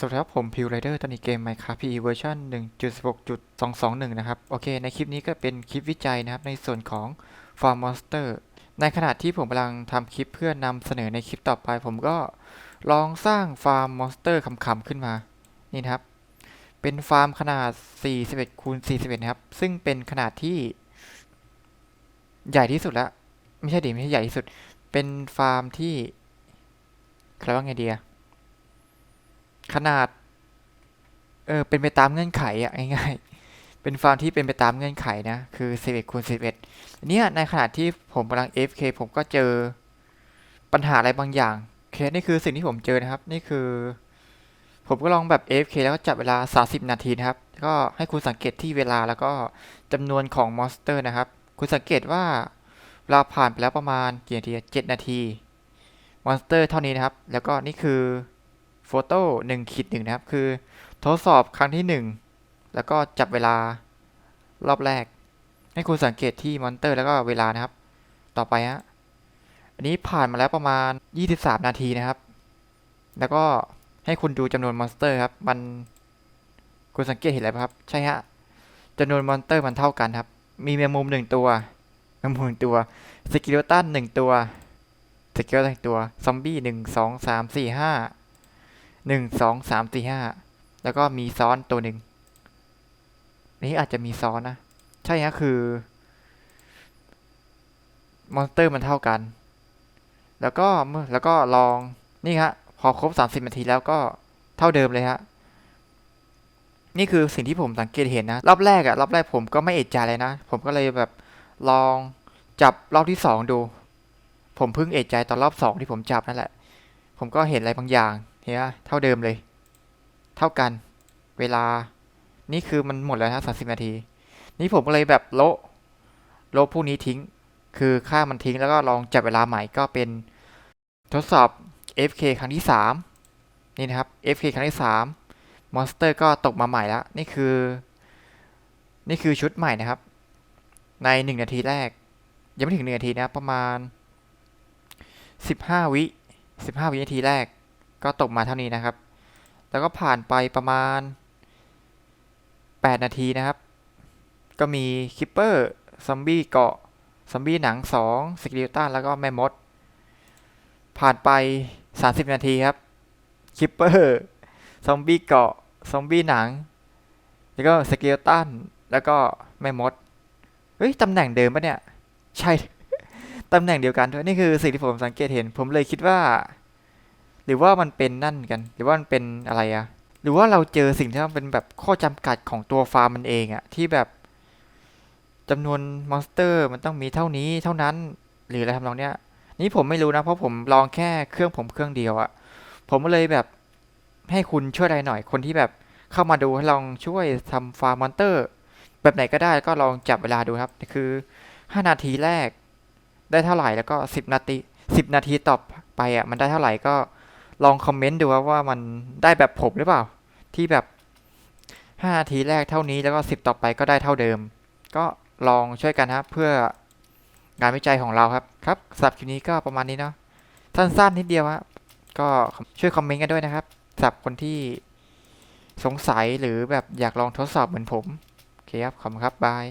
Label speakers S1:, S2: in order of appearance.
S1: สวัสดีครับผมพิวไรเดอร์ตอนนี้เกม Minecraft PE เวอร์ชัน1.16.221 นะครับ โอเค ในคลิปนี้ก็เป็นคลิปวิจัยนะครับ ในส่วนของ Farm Monster ในขณะที่ผมกำลังทำคลิปเพื่อนำเสนอในคลิปต่อไป ผมก็ลองสร้าง Farm Monster คำๆขึ้นมา นี่นะครับ เป็นฟาร์มขนาด 41คูณ41 นะครับ ซึ่งเป็นขนาดที่ ใหญ่ที่สุดละ ไม่ใช่ดิไม่ใช่ใหญ่ที่สุด เป็นฟาร์มที่ใครว่าไงเดีย ขนาด เออ เป็นไปตามเงื่อนไขอะง่ายๆ เป็นฟาร์มที่เป็นไปตามเงื่อนไขนะ คือ 11คูณ11 เนี่ย ในขณะที่ผมกำลัง FK ผมก็เจอปัญหาอะไรบางอย่างเคนี่คือสิ่งที่ผมเจอนะครับ นี่คือ ผมก็ลองแบบ AFK แล้วก็จับเวลา 30 นาทีนะครับ ก็ให้คุณสังเกตที่เวลาแล้วก็จำนวนของมอนสเตอร์นะครับ คุณสังเกตว่าเวลาผ่านไปแล้วประมาณกี่นาที7นาทีมอนสเตอร์เท่านี้นะครับ แล้วก็นี่คือ โฟโต้หนึ่งขีดหนึ่งนะครับ คือทดสอบครั้งที่หนึ่งแล้วก็จับเวลารอบแรก ให้คุณสังเกตที่มอนเตอร์แล้วก็เวลานะครับ ต่อไปฮะอันนี้ผ่านมาแล้วประมาณ 23 นาทีนะครับ แล้วก็ให้คุณดูจำนวนมอนสเตอร์ครับ มันคุณสังเกตเห็นอะไรครับ ใช่ฮะจำนวนมอนสเตอร์มันเท่ากันครับ มีแมงมุมหนึ่งตัวแมงมุมหนึ่งตัวสกิลตันหนึ่งตัวสกิลตันหนึ่งตัว ซอมบี้หนึ่งสองสามสี่ห้า หนึ่งสองสามสี่ห้าแล้วก็มีซ้อนตัวหนึ่งนี้อาจจะมีซ้อนนะ ใช่ฮะคือ มอนสเตอร์มันเท่ากัน แล้วก็เมื่อแล้วก็ลองนี่ฮะพอครบสามสิบนาทีแล้วก็เท่าเดิมเลยฮะนี่คือสิ่งที่ผมสังเกตเห็นนะ รอบแรกอะรอบแรกผมก็ไม่เอะใจเลยนะ ผมก็เลยแบบลองจับรอบที่สองดู ผมเพิ่งเอะใจตอนรอบสองที่ผมจับนั่นแหละ ผมก็เห็นอะไรบางอย่าง เห็นไหมเท่าเดิมเลย เท่ากัน เวลา นี่คือมันหมดแล้วนะสามสิบนาที นี่ผมก็เลยแบบโละโละพวกนี้ทิ้ง คือค่ามันทิ้งแล้วก็ลองจับเวลาใหม่ก็เป็นทดสอบ FK ครั้งที่สามนี่นะครับ FK ครั้งที่สามอนสเตอร์ก็ตกมาใหม่แล้ว นี่คือ นี่คือชุดใหม่นะครับ ในหนึ่งนาทีแรก ยังไม่ถึงหนึ่งนาทีนะประมาณสิบห้าวิสิบห้าวินาทีแรก ก็ตกมาเท่านี้นะครับ แล้วก็ผ่านไปประมาณ 8 นาทีนะครับ ก็มีคิปเปอร์ซอมบี้เกาะซอมบี้หนัง2สกิลตันแล้วก็แม่มด ผ่านไป 30 นาทีครับคิปเปอร์ซอมบี้เกาะซอมบี้หนัง แล้วก็สกิลตันแล้วก็แม่มด เฮ้ย ตำแหน่งเดิมปะเนี่ย ใช่ ตำแหน่งเดียวกันด้วยนี่คือสิ่งที่ผมสังเกตเห็น ผมเลยคิดว่า หรือว่ามันเป็นนั่นกัน หรือว่ามันเป็นอะไรอะหรือว่าเราเจอสิ่งที่มันเป็นแบบข้อจำกัดของตัวฟาร์มมันเองอะที่แบบจำนวนมอนสเตอร์มันต้องมีเท่านี้เท่านั้น หรืออะไรทำนองเนี้ย นี่ผมไม่รู้นะเพราะผมลองแค่เครื่องผมเครื่องเดียวอะผมก็เลยแบบให้คุณช่วยอะไรหน่อยคนที่แบบเข้ามาดูให้ลองช่วยทำฟาร์มมอนสเตอร์ แบบไหนก็ได้ก็ลองจับเวลาดูครับ คือ 5 นาทีแรกได้เท่าไหร่แล้วก็ 10 นาที 10 นาทีต่อไปอะมันได้เท่าไหร่ก็ ลองคอมเมนต์ดูครับว่ามันได้แบบผมหรือเปล่า ที่แบบ5นาทีแรกเท่านี้แล้วก็ 10 ต่อไปก็ได้เท่าเดิม ก็ลองช่วยกันครับเพื่องานวิจัยของเราครับครับสำหรับคลิปนี้ก็ประมาณนี้เนาะสั้นๆนิดเดียวครับก็ช่วยคอมเมนต์กันด้วยนะครับสำหรับคนที่สงสัยหรือแบบอยากลองทดสอบเหมือนผม โอเคครับ ขอบคุณครับ บาย